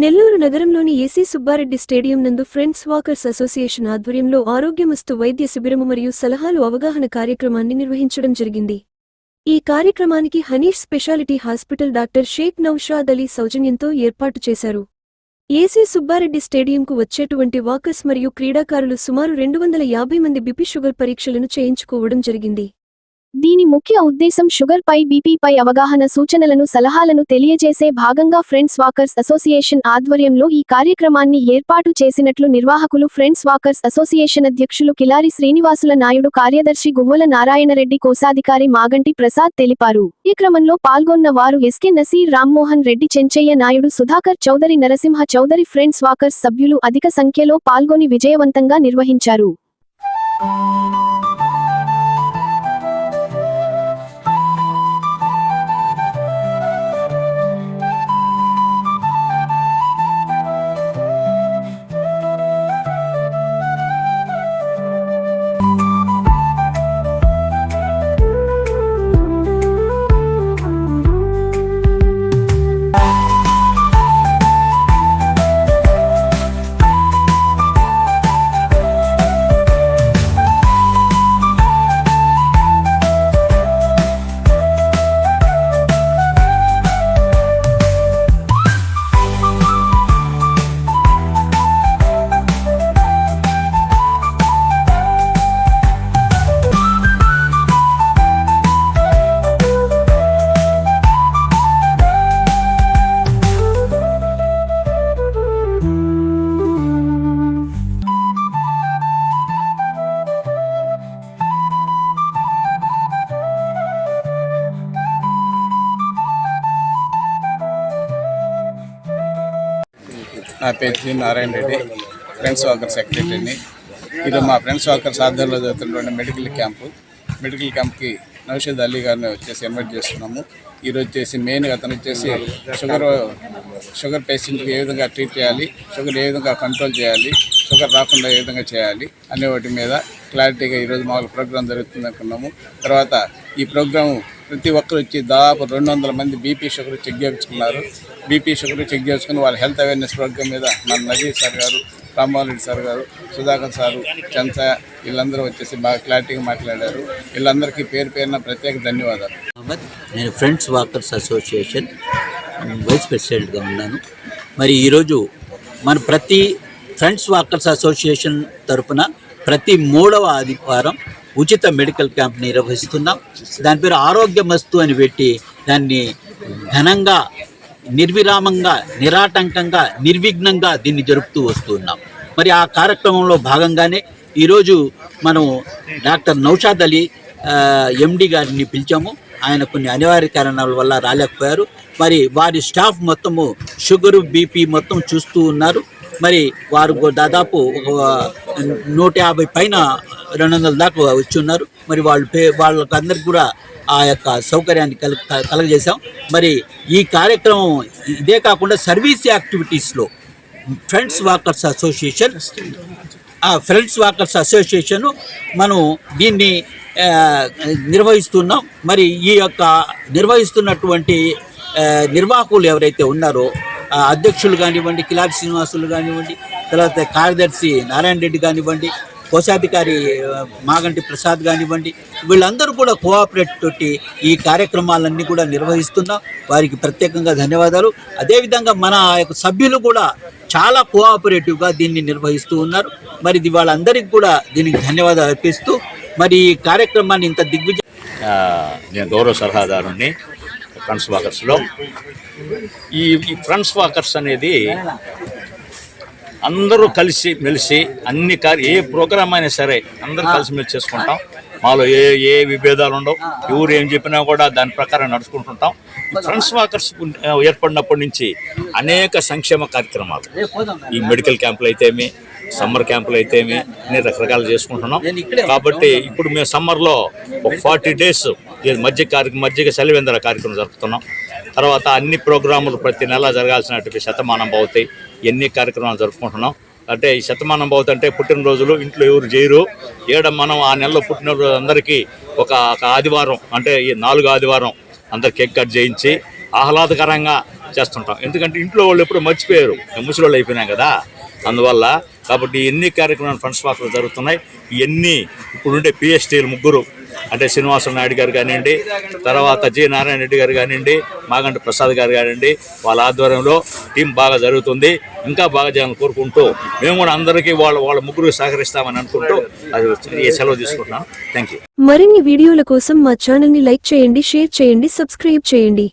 నెల్లూరు నగరంలోని AC Subbareddy stadium నందు friends walkers association ఆధ్వర్యంలో ఆరోగ్యమస్తు వైద్య శిబిరము మరియు సలహాలు అవగాహన కార్యక్రమాన్ని నిర్వహించడం జరిగింది. ఈ కార్యక్రమానికి Hanish speciality hospital doctor Sheikh Naushad Ali సౌజన్యంతో ఏర్పాటు చేశారు. ఏసీ సుబ్బారెడ్డి స్టేడియంకు వచ్చేటువంటి వాకర్స్ మరియు క్రీడాకారులు సుమారు రెండు వందల యాభై మంది బిపి షుగర్ పరీక్షలను చేయించుకోవడం జరిగింది. దీని ముఖ్య ఉద్దేశం షుగర్ పై బీపీపై అవగాహన సూచనలను సలహాలను తెలియజేసే భాగంగా ఫ్రెండ్స్ వాకర్స్ అసోసియేషన్ ఆధ్వర్యంలో ఈ కార్యక్రమాన్ని ఏర్పాటు చేసినట్లు నిర్వాహకులు ఫ్రెండ్స్ వాకర్స్ అసోసియేషన్ అధ్యక్షులు కిలారి శ్రీనివాసుల నాయుడు కార్యదర్శి గువ్వల నారాయణరెడ్డి కోశాధికారి మాగంటి ప్రసాద్ తెలిపారు. ఈ క్రమంలో పాల్గొన్న వారు SK Naseer Rammohan Reddy Chenchaiah Naidu Sudhakar Chowdary Narasimha Chowdary friends walkers సభ్యులు అధిక సంఖ్యలో పాల్గొని విజయవంతంగా నిర్వహించారు. నా పేరు G Narayana Reddy. Friends walker సెక్రటరీని. ఇది మా ఫ్రెండ్స్ వాకర్స్ ఆధ్వర్యంలో జరుగుతున్నటువంటి మెడికల్ క్యాంపు. మెడికల్ క్యాంప్కి నౌషద్ అలీ గారిని వచ్చేసి ఇన్వైట్ చేస్తున్నాము. ఈరోజు వచ్చేసి మెయిన్గా అతను వచ్చేసి షుగర్ షుగర్ పేషెంట్కి ఏ విధంగా ట్రీట్ చేయాలి షుగర్ ఏ విధంగా కంట్రోల్ చేయాలి షుగర్ రాకుండా ఏ విధంగా చేయాలి అనే వాటి మీద క్లారిటీగా ఈరోజు మాకు ప్రోగ్రాం జరుగుతుంది అనుకున్నాము. తర్వాత ఈ ప్రోగ్రాము ప్రతి ఒక్కరు వచ్చి దాదాపు రెండు వందల మంది బీపీ షుగర్ చెక్ చేయించుకున్నారు. బీపీ షుగర్ చెక్ చేసుకుని వాళ్ళ హెల్త్ అవేర్నెస్ ప్రోగ్రామ్ మీద మన నజీర్ సార్ గారు రామ్మోహన్ సార్ గారు సుధాకర్ సారు చంచ వీళ్ళందరూ వచ్చేసి బాగా క్లారిటీగా మాట్లాడారు. వీళ్ళందరికీ పేరు పేరున ప్రత్యేక ధన్యవాదాలు. అహ్మద్ నేను ఫ్రెండ్స్ వాకర్స్ అసోసియేషన్ వైస్ ప్రెసిడెంట్గా ఉన్నాను. మరి ఈరోజు మన ప్రతి ఫ్రెండ్స్ వాకర్స్ అసోసియేషన్ తరపున ప్రతి మూడవ ఆదివారం ఉచిత మెడికల్ క్యాంప్ నిర్వహిస్తున్నాం. దాని పేరు ఆరోగ్య మస్తు అని పెట్టి దాన్ని ఘనంగా నిర్విరామంగా నిరాటంకంగా నిర్విఘ్నంగా దీన్ని జరుపుతూ వస్తున్నాం మరి ఆ కార్యక్రమంలో భాగంగానే ఈరోజు మనం డాక్టర్ నౌషాద్ అలీ ఎండి గారిని పిలిచాము. ఆయన కొన్ని అనివార్య కారణాల వల్ల రాలేకపోయారు. మరి వారి స్టాఫ్ మొత్తము షుగరు బీపీ మొత్తం చూస్తూ ఉన్నారు. మరి వారు దాదాపు ఒక నూట యాభై పైన రెండు వందల దాకా వచ్చి ఉన్నారు. మరి వాళ్ళు పే వాళ్ళకందరికి కూడా ఆ యొక్క సౌకర్యాన్ని కల కలగజేశాం. మరి ఈ కార్యక్రమం ఇదే కాకుండా సర్వీస్ యాక్టివిటీస్లో ఫ్రెండ్స్ వాకర్స్ అసోసియేషన్ ఆ ఫ్రెండ్స్ వాకర్స్ అసోసియేషన్ మనం దీన్ని నిర్వహిస్తున్నాం. మరి ఈ యొక్క నిర్వహిస్తున్నటువంటి నిర్వాహకులు ఎవరైతే ఉన్నారో అధ్యక్షులు కానివ్వండి కిలాటి శ్రీనివాసులు కానివ్వండి తర్వాత కార్యదర్శి నారాయణ రెడ్డి కానివ్వండి కోశాధికారి మాగంటి ప్రసాద్ కానివ్వండి వీళ్ళందరూ కూడా కోఆపరేట్ తోటి ఈ కార్యక్రమాలన్నీ కూడా నిర్వహిస్తున్నాం. వారికి ప్రత్యేకంగా ధన్యవాదాలు. అదేవిధంగా మన యొక్క సభ్యులు కూడా చాలా కోఆపరేటివ్గా దీన్ని నిర్వహిస్తూ ఉన్నారు. మరి ఇది వాళ్ళందరికీ కూడా దీనికి ధన్యవాదాలు అర్పిస్తూ మరి ఈ కార్యక్రమాన్ని ఇంత దిగ్విజయం నేను గౌరవ సలహాదారుణ్ణి. ఫ్రంట్స్ వాకర్స్లో ఈ ఈ ఫ్రంట్స్ వాకర్స్ అనేది అందరూ కలిసి మెలిసి అన్ని కార్య ఏ ప్రోగ్రామ్ అయినా సరే అందరూ కలిసి మెలిసి చేసుకుంటాం. మాలో ఏ ఏ విభేదాలు ఉండవు. ఎవరు ఏం చెప్పినా కూడా దాని ప్రకారం నడుచుకుంటుంటాం. ఈ ఫ్రంట్స్ వాకర్స్ ఏర్పడినప్పటి నుంచి అనేక సంక్షేమ కార్యక్రమాలు. ఈ మెడికల్ క్యాంపులు అయితేమి సమ్మర్ క్యాంపులు అయితేమి అన్ని రకరకాలు చేసుకుంటున్నాం. కాబట్టి ఇప్పుడు మేము సమ్మర్లో ఒక ఫార్టీ డేస్ మధ్య కార్య మధ్యగ సెలవేంద్ర కార్యక్రమం జరుపుతున్నాం. తర్వాత అన్ని ప్రోగ్రాములు ప్రతి నెల జరగాల్సినటువంటి శతమానం భవతి ఎన్ని కార్యక్రమాలు జరుపుకుంటున్నాం. అంటే ఈ శతమానం భవతి అంటే పుట్టినరోజులు ఇంట్లో ఎవరు చేయరు. ఏడ మనం ఆ నెలలో పుట్టినరోజు అందరికీ ఒక ఆదివారం అంటే ఈ నాలుగు ఆదివారం అందరు కేక్ కట్ చేయించి ఆహ్లాదకరంగా చేస్తుంటాం. ఎందుకంటే ఇంట్లో వాళ్ళు ఎప్పుడు మర్చిపోయారు. ముసలి వాళ్ళు అయిపోయినాం కదా. అందువల్ల కాబట్టి ఎన్ని కార్యక్రమాలు ఫ్రెండ్స్ వాకర్లు జరుగుతున్నాయి. ఇవన్నీ ఇప్పుడుండే పిఎస్టీలు ముగ్గురు అంటే శ్రీనివాస నాయుడు గారు కానివ్వండి తర్వాత జి నారాయణ రెడ్డి గారు కానివ్వండి మాగంటి ప్రసాద్ గారు కానివ్వండి వాళ్ళ ఆధ్వర్యంలో టీం బాగా జరుగుతుంది. ఇంకా బాగా చేయాలని కోరుకుంటూ మేము కూడా అందరికీ వాళ్ళ వాళ్ళ ముగ్గురు సహకరిస్తామని అనుకుంటూ అది సెలవు తీసుకుంటున్నాను. థ్యాంక్ యూ మరిన్ని వీడియోల కోసం మా ఛానల్ని లైక్ చేయండి షేర్ చేయండి సబ్స్క్రైబ్ చేయండి.